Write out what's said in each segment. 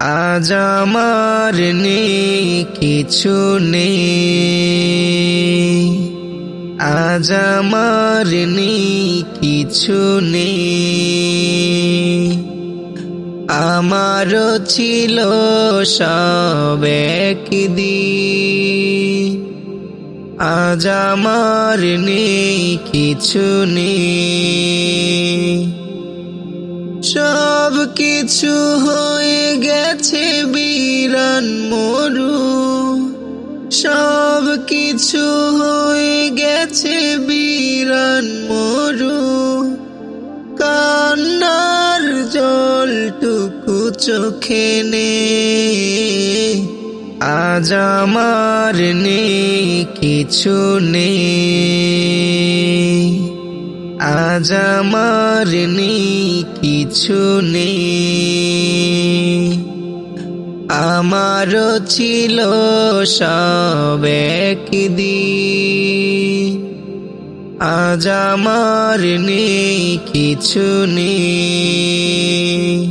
আজ আমার নেই কিছু নেই। আজ আমার নেই কিছু নেই। আমারও ছিল সব একদিন। আজ আমার নেই কিছু নেই। সব কিছু হয়ে গেছে বিরান মরু। সব কিছু হয়ে গেছে বিরান মরু। কান্নার জলটুকু চোখে নে। আজ আমার নেই, কিছু নেই। আজ আমার নেই কিছু নেই। আমারও ছিল সব একদিন। আজ আমার নেই কিছু নেই।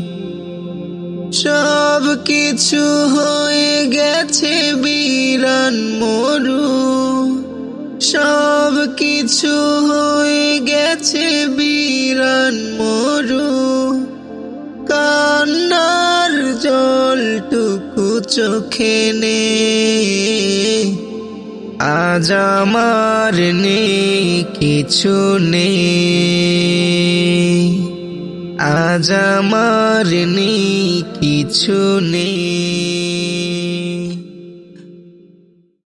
সব কিছু হয়ে গেছে বিরান মরু। সব কিছু হয়ে গেছে বিরান মরু। কান্নার জলটুকু চোখে নে। আজ আমার নেই কিছু নেই। আজ আমার নেই কিছু নেই।